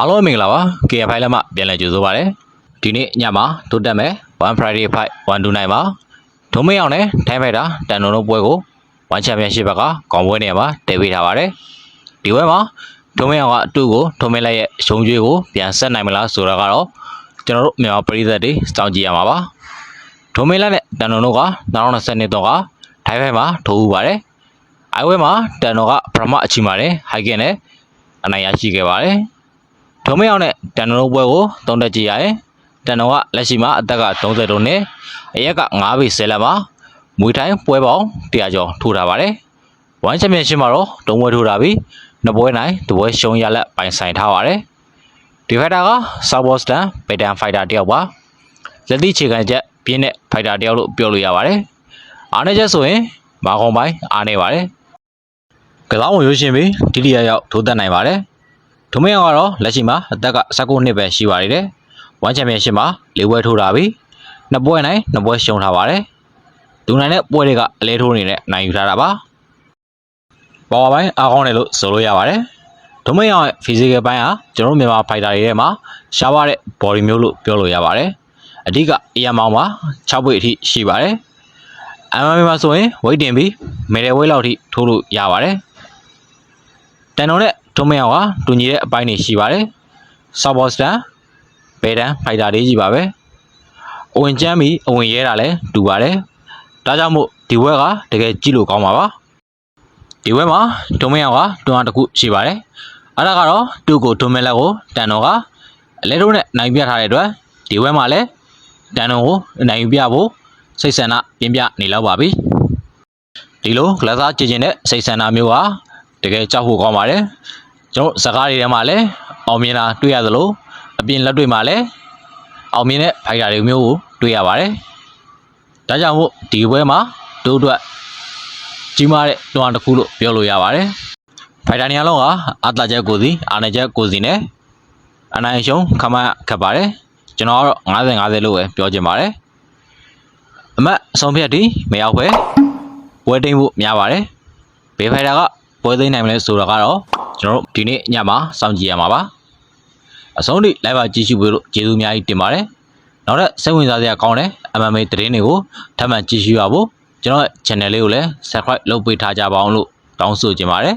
အားလုံးမင်္ဂလာပါ KF ဖိုင်လက်မှပြန်လည်ကြိုဆိုပါရစေဒီနေ့ညမှာတိုးတက်မယ်1 Friday fight 129မှာဒုံမင်းအောင်နဲ့ထိုင်းဖိုက်တာတန်တော်တို့ပွဲကို1 Championship ဘက်ကကောင်းပွဲနေရာမှာတည်ပေးထားပါတယ်ဒီပွဲမှာဒုံမင်းအောင်ကအတူကိုဒုံမင်းလက်ရဲ့ရှုံးကျွေးကိုပြန်ဆက်နိုင်မလားဆိုတာကတော့ကျွန်တော်တို့မြန်မာပြည်သက်တွေစောင့်ကြည့်ရမှာပါဒုံမင်းလက်နဲ့တန်တော်တို့က2022တော့ကထိုင်းဖိုက်မှာထိုးဦးပါတယ်အိုင်ဝဲမှာတန်တော်ကပထမအချိန်မှာလည်းဟိုက်ကင်နဲ့အနိုင်ရရှိခဲ့ပါတယ် ဒုံမရောက်နဲ့တန်တော်ပွဲကိုတုံးတက်ကြည့်ရရင်တန်တော်ကလက်ရှိမှာအသက်က30တုံးနဲ့အရက်က9ဘိ10လက်မှာမွေထိုင်းပွဲပေါင်း100ကျော်ထိုးထားပါတယ်။ဝမ်ချန်ပီယံရှစ်မှာတော့တုံးပွဲထိုးထားပြီးနှစ်ပွဲနိုင်တစ်ပွဲရှုံးရလက်ပိုင်ဆိုင်ထားပါတယ်။ဒီဖိုက်တာကဆောက်ဘော့စတန်ပက်တန်ဖိုက်တာတယောက်ပါ။လက်သီးခြေခံချက်ပြင်းတဲ့ဖိုက်တာတယောက်လို့ပြောလို့ရပါတယ်။အားနေချက်ဆိုရင်မာကွန်ပိုင်းအားနေပါတယ်။ကစားဝင်ရွှေရှင်ပြီးဒုတိယရောက်ထိုးတက်နိုင်ပါတယ်။ ဒုမင်းအောင်ကတော့လက်ရှိမှာအသက်က19နှစ်ပဲရှိပါသေးတယ်။ဝမ်ချန်ပီယံရှစ်မှာ၄ပွဲထိုးတာပြီးနှစ်ပွဲနိုင်နှစ်ပွဲရှုံးထားပါတယ်။ဒူနိုင်တဲ့ပွဲတွေကအလဲထိုးနေတဲ့နိုင်ယူထားတာပါ။ပေါ်ပိုင်းအားကောင်းတယ်လို့ဆိုလို့ရပါတယ်။ဒုမင်းအောင်ရဲ့ physical ဘိုင်းဟာကျွန်တော်တို့မြန်မာ fighter တွေထဲမှာရှားပါတဲ့ body မျိုးလို့ပြောလို့ရပါတယ်။အဓိက AM မောင်မှာ6ပွေအထိရှိပါတယ်။ MMA မှာဆိုရင် weight တင်ပြီး middle weight လောက်အထိထိုးလို့ရပါတယ်။တန်တော် နဲ့ဒုမင်းအောင်ကတူညီတဲ့အပိုင်းတွေရှိပါတယ်။ South Boston ဘယ်တန်းဖိုက်တာလေးကြီးပါပဲ။အဝင်ကျမ်းပြီးအဝင်ရဲတာလည်းတူပါတယ်။ဒါကြောင့်မို့ဒီဘွဲကတကယ်ကြည့်လို့ကောင်းပါပါ။ဒီဘွဲမှာဒုမင်းအောင်ကတွန်းအားတစ်ခုရှိပါတယ်။အဲ့ဒါကတော့တူကိုဒုမင်းလက်ကိုတန်တော်ကအလဲတို့နဲ့နိုင်ပြထားတဲ့အတွက်ဒီဘွဲမှာလည်းတန်တော်ကိုနိုင်ယူပြဖို့စိတ်ဆန္ဒပြင်းပြနေလောက်ပါပြီ။ဒီလိုဂလစားကြည့်ခြင်းနဲ့စိတ်ဆန္ဒမျိုးဟာတကယ်ကြောက်ဖို့ကောင်းပါတယ်။ ကျွန်တော်စကားတွေထဲမှာလည်းအောင်မြင်တာတွေ့ရသလိုအပြင်လက်တွေ့မှာလည်းအောင်မြင်တဲ့ဖိုင်တာတွေမျိုးကိုတွေ့ရပါတယ်။ဒါကြောင့်မို့ဒီပွဲမှာတို့အတွက်ကြီးမားတဲ့တွန်းအားတစ်ခုလို့ပြောလို့ရပါတယ်။ဖိုင်တာနေရာလုံးကအတချက်ကိုစီအာနေချက်ကိုစီနဲ့အနိုင်ရှုံးခမန်းခတ်ပါတယ်။ကျွန်တော်ကတော့90 50လို့ပဲပြောချင်ပါတယ်။အမတ်အဆုံးဖြတ်ဒီမရောက်ပဲပွဲတိမ်ဖို့များပါတယ်။ဘေးဖိုင်တာကပွဲသိမ်းနိုင်မလဲဆိုတာကတော့ ကျွန်တော်တို့ဒီနေ့ညမှာစောင့်ကြည့်ရမှာပါအဆုံးထိ live ပါကြည့်ရှုပေးလို့ကျေးဇူးအများကြီးတင်ပါတယ်နောက်ထပ်စိတ်ဝင်စားစရာကောင်းတဲ့ MMA သတင်းတွေကိုထပ်မံကြည့်ရှုရဖို့ကျွန်တော်ရဲ့ channel လေးကိုလည်း subscribe လုပ်ပေးထားကြပါအောင်လို့တောင်းဆိုချင်ပါတယ်